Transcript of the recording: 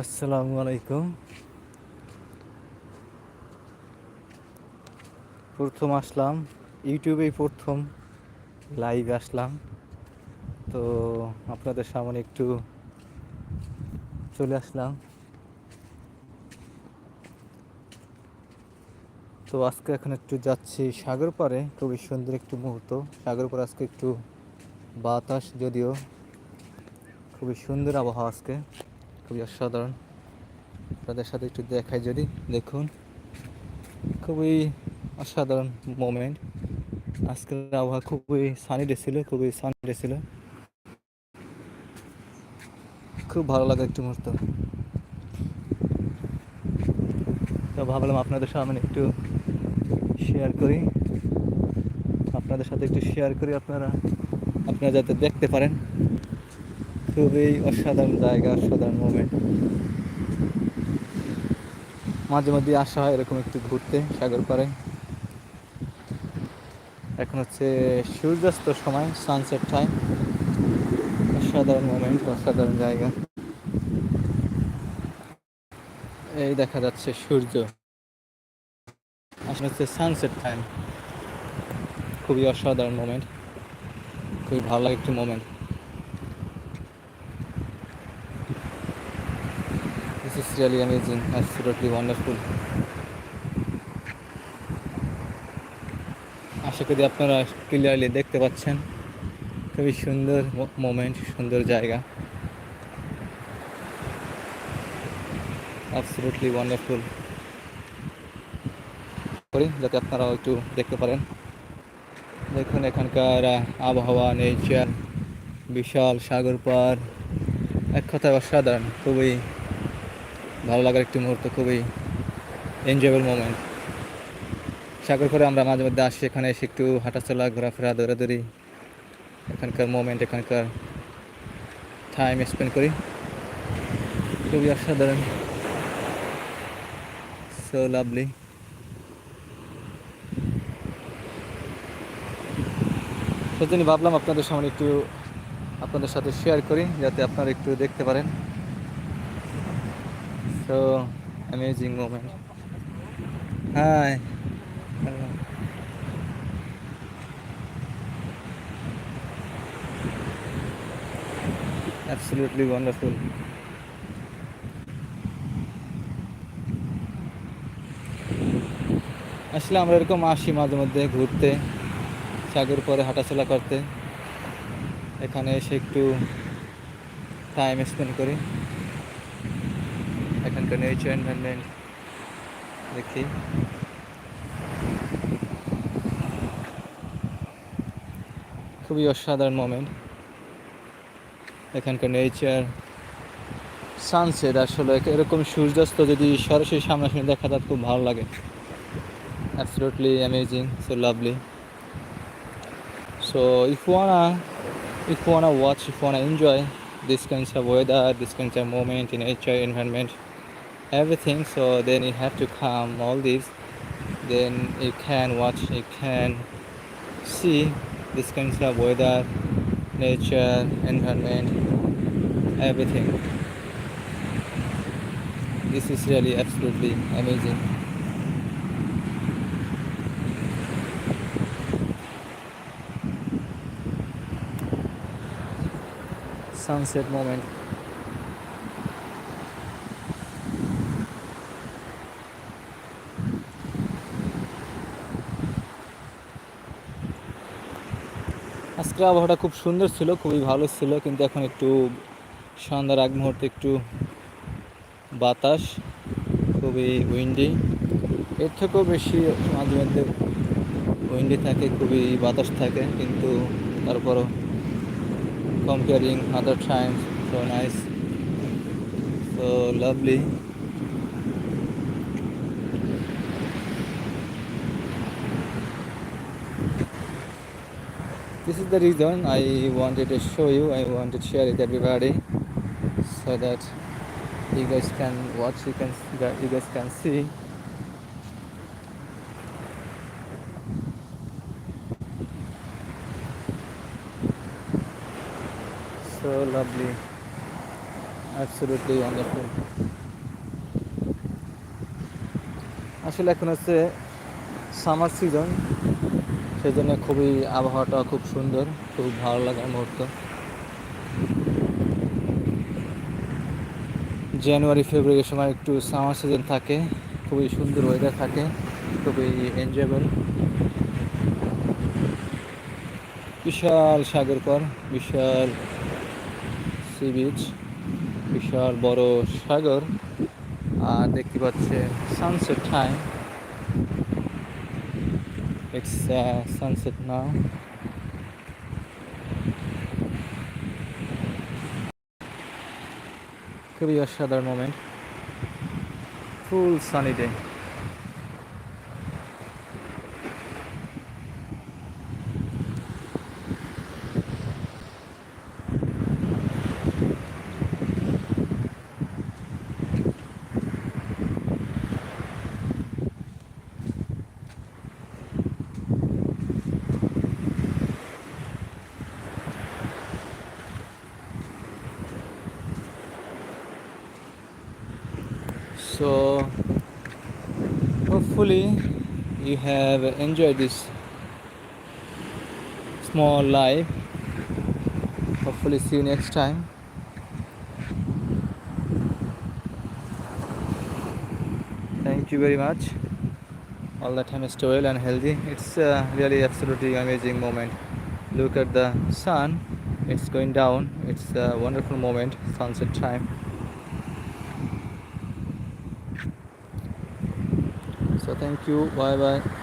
আসসালামু আলাইকুম। প্রথম আসলাম, ইউটিউবেই প্রথম লাইভ আসলাম। তো আপনাদের সামনে একটু চলে আসলাম। তো আজকে এখন একটু যাচ্ছি সাগর পাড়ে খুবই সুন্দর একটু মুহূর্ত। সাগর পাড়ে আজকে একটু বাতাস, যদিও খুবই সুন্দর আবহাওয়া আজকে। খুবই অসাধারণ। তাদের সাথে একটু দেখাই যদি, দেখুন। খুবই অসাধারণ মোমেন্ট আজকের আবহাওয়া খুবই সানি ডে ছিল, খুবই সানি ডে ছিল। খুব ভালো লাগে একটু মুহূর্ত। তো ভাবলাম আপনাদের সামনে একটু শেয়ার করি। আপনাদের সাথে একটু শেয়ার করি আপনারা। আপনারা যাতে দেখতে পারেন। খুবই অসাধারণ জায়গা, অসাধারণ মোমেন্ট মাঝে মধ্যে আসা হয় এরকম একটু ঘুরতে সাগর পাড়ে এখন হচ্ছে সূর্যাস্ত সময় সানসেট টাইম অসাধারণ মোমেন্ট অসাধারণ জায়গা। এই দেখা যাচ্ছে সূর্য। আসলে হচ্ছে সানসেট টাইম খুবই অসাধারণ মোমেন্ট খুবই ভালো লাগে একটি moment This is really amazing, absolutely wonderful. আশা করি আপনারা ক্লিয়ারলি দেখতে পাচ্ছেন। খুবই সুন্দর মোমেন্ট সুন্দর জায়গা। অ্যাবসলুটলি ওয়ান্ডারফুল করি যাতে আপনারাও একটু দেখতে পারেন। দেখুন এখানকার আবহাওয়া নেচার বিশাল সাগর পার। এক কথায় অসাধারণ খুবই ভালো লাগার একটি মুহূর্ত, খুবই এনজয়েবল মোমেন্ট সাগর করে আমরা মাঝে মধ্যে আসি এখানে, এসে একটু হাঁটাচলা, ঘোরাফেরা, দৌড়াদৌড়ি, এখানকার মোমেন্ট এখানকার টাইম স্পেন্ড করি। খুবই অসাধারণ। সো লাভলি সেজন্য ভাবলাম আপনাদের সামনে একটু আপনাদের সাথে শেয়ার করি, যাতে আপনারা একটু দেখতে পারেন। So amazing moment. Hi. Absolutely wonderful. আসলে আমরা এরকম আসি মাঝে মধ্যে ঘুরতে, সাগর পরে হাঁটাচলা করতে এখানে এসে একটু টাইম স্পেন্ড করি এখানকার নেচার এনভায়রনমেন্ট দেখি খুবই অসাধারণ মোমেন্ট এখানকার নেচার সানসেট আসলে এরকম সূর্যাস্ত যদি সরাসরি সামনাসামনি দেখা যায় খুব ভালো লাগে। Absolutely amazing so lovely so if wanna if wanna watch if wanna enjoy this kinds of weather, this kinds of moment in nature, environment, everything. So then you have to come all this Then you can watch, you can see this kinds of weather, nature, environment, everything. This is really absolutely amazing. sunset moment. আজকে আবহাওয়াটা খুব সুন্দর ছিল, খুবই ভালো ছিল, কিন্তু এখন একটু সন্ধ্যার আগ মুহূর্তে একটু বাতাস, খুবই উইন্ডি এর থেকেও বেশি মাঝে মধ্যে উইন্ডি থাকে, খুবই বাতাস থাকে, কিন্তু তারপরও comparing other times, so nice, so lovely this is the reason i wanted to show you i want to share it everybody so that you guys can watch you can you guys can see so lovely absolutely wonderful আসলে এখন হচ্ছে summer season সেজন্য খুবই আবহাওয়াটা খুব সুন্দর খুব ভালো লাগার মুহূর্ত। জানুয়ারি ফেব্রুয়ারির সময় একটু সামার সিজন থাকে, খুবই সুন্দর ওয়েদার থাকে, খুবই এনজয়েবল বিশাল সাগর পর, বিশাল সি বিচ বিশাল বড় সাগর, আর দেখতে পাচ্ছে sunset time it's sunset now খুবই অসাধারণ moment full sunny day so hopefully you have enjoyed this small live hopefully see you next time. Thank you very much. All the time is well and healthy. It's uh, really absolutely amazing moment. Look at the sun. It's going down. It's a wonderful moment. Sunset time so thank you. Bye bye